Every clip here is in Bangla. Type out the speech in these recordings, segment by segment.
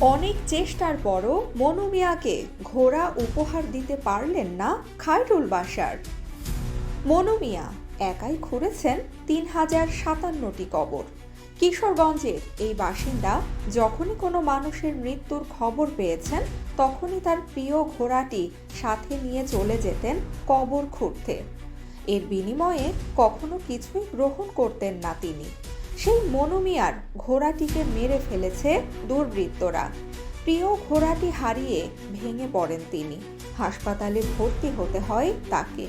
অনেক চেষ্টার পরও মনু মিয়াকে ঘোড়া উপহার দিতে পারলেন না খায়রুল বাসার মনু মিয়া একাই খুঁড়েছেন তিন হাজার সাতান্নটি কবর। কিশোরগঞ্জের এই বাসিন্দা যখনই কোনো মানুষের মৃত্যুর খবর পেয়েছেন, তখনই তার প্রিয় ঘোড়াটি সাথে নিয়ে চলে যেতেন কবর খুঁড়তে। এর বিনিময়ে কখনো কিছুই গ্রহণ করতেন না তিনি। সেই মনুমিয়ার ঘোড়াটিকে মেরে ফেলেছে দুর্বৃত্তরা। প্রিয় ঘোড়াটি হারিয়ে ভেঙে পড়েন তিনি। হাসপাতালে ভর্তি হতে হয় তাকে।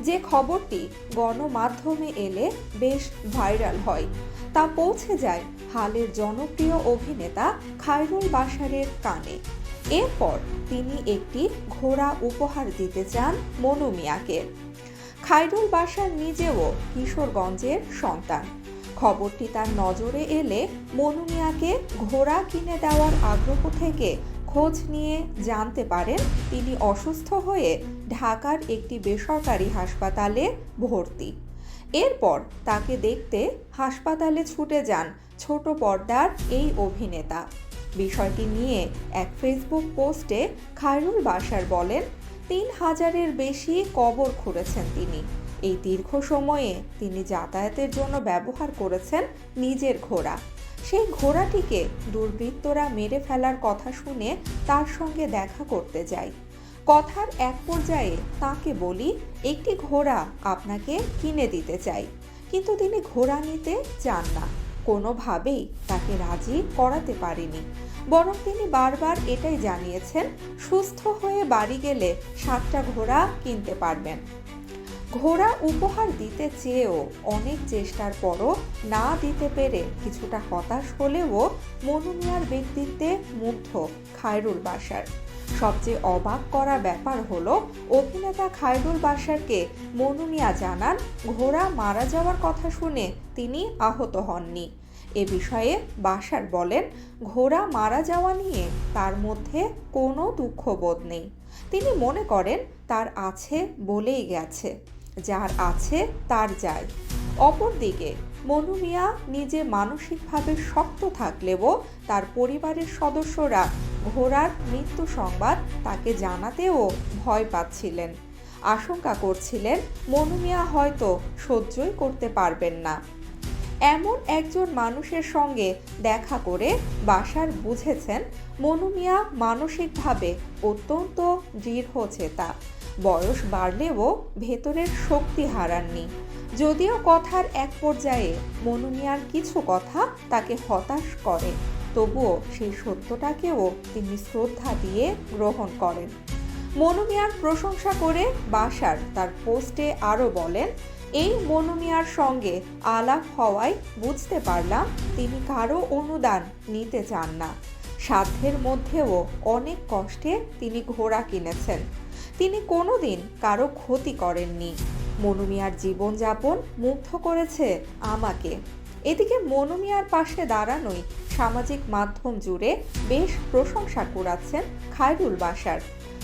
যে খবরটি গণমাধ্যমে এলে বেশ ভাইরাল হয়। তা পৌঁছে যায় হালের জনপ্রিয় অভিনেতা খায়রুল বাশারের কানে। এরপর তিনি একটি ঘোড়া উপহার দিতে চান মনু মিয়াকে খায়রুল বাসার নিজেও কিশোরগঞ্জের সন্তান। খবরটি তার নজরে এলে মনু মিয়াকে ঘোড়া কিনে দেওয়ার আগ্রহ থেকে খোঁজ নিয়ে জানতে পারেন তিনি অসুস্থ হয়ে ঢাকার একটি বেসরকারি হাসপাতালে ভর্তি। এরপর তাকে দেখতে হাসপাতালে ছুটে যান ছোট পর্দার এই অভিনেতা। বিষয়টি নিয়ে এক ফেসবুক পোস্টে খায়রুল বাসার বলেন, তিন হাজারের বেশি কবর খুঁড়েছেন তিনি। এই দীর্ঘ সময়ে তিনি যাতায়াতের জন্য ব্যবহার করেছেন নিজের ঘোড়া। সেই ঘোড়াটিকে দুর্বৃত্তরা মেরে ফেলার কথা শুনে তার সঙ্গে দেখা করতে যাই কথার এক পর্যায়ে তাকে বলি, একটি ঘোড়া আপনাকে কিনে দিতে চাই। কিন্তু তিনি ঘোড়া নিতে চান না। কোনোভাবেই তাকে রাজি করাতে পারেনি। বরং তিনি বারবার এটাই জানিয়েছেন, সুস্থ হয়ে বাড়ি গেলে সাতটা ঘোড়া কিনতে পারবেন। ঘোড়া উপহার দিতে চেয়েও অনেক চেষ্টার পরও না দিতে পেরে কিছুটা হতাশ হলেও মনু মিয়ার ব্যক্তিত্বে মুগ্ধ খায়রুল বাসার সবচেয়ে অবাক করা ব্যাপার হলো, অভিনেতা খায়রুল বাসারকে মনু মিয়া জানান, ঘোড়া মারা যাওয়ার কথা শুনে তিনি আহত হননি। এ বিষয়ে বাসার বলেন, ঘোড়া মারা যাওয়া নিয়ে তার মধ্যে কোনো দুঃখবোধ নেই। তিনি মনে করেন, তার আছে বলেই গেছে। যার আছে তার যায়। অপরদিকে মনু মিয়া নিজে মানসিকভাবে শক্ত থাকলেও তার পরিবারের সদস্যরা ঘোড়ার মৃত্যু সংবাদ তাকে জানাতেও ভয় পাচ্ছিলেন। আশঙ্কা করছিলেন, মনু মিয়া হয়তো সহ্যই করতে পারবেন না। এমন একজন মানুষের সঙ্গে দেখা করে বাসার বুঝেছেন, মনু মিয়া মানসিকভাবে অত্যন্ত দৃঢ় চেতা। বয়স বাড়লেও ভেতরের শক্তি হারাননি। যদিও কথার এক পর্যায়ে মনু মিয়ার কিছু কথা তাকে হতাশ করে, তবুও সেই সত্যটাকেও তিনি শ্রদ্ধা দিয়ে গ্রহণ করেন। মনু মিয়ার প্রশংসা করে বাসার তার পোস্টে আরও বলেন, এই মনু মিয়ার সঙ্গে আলাপ হওয়ায় বুঝতে পারলাম তিনি কারও অনুদান নিতে চান না। সাধ্যের মধ্যেও অনেক কষ্টে তিনি ঘোড়া কিনেছেন। তিনি কোনোদিন কারও ক্ষতি করেননি। মনু মিয়ার জীবনযাপন মুগ্ধ করেছে আমাকে। এদিকে মনু মিয়ার পাশে দাঁড়ানোই সামাজিক মাধ্যম জুড়ে বেশ প্রশংসা কুড়াচ্ছেন খায়রুল বাসার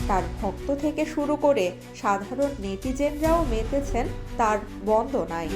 তার ভক্ত থেকে শুরু করে সাধারণ নেটিজেনরাও মেতেছেন তার বন্দনায়।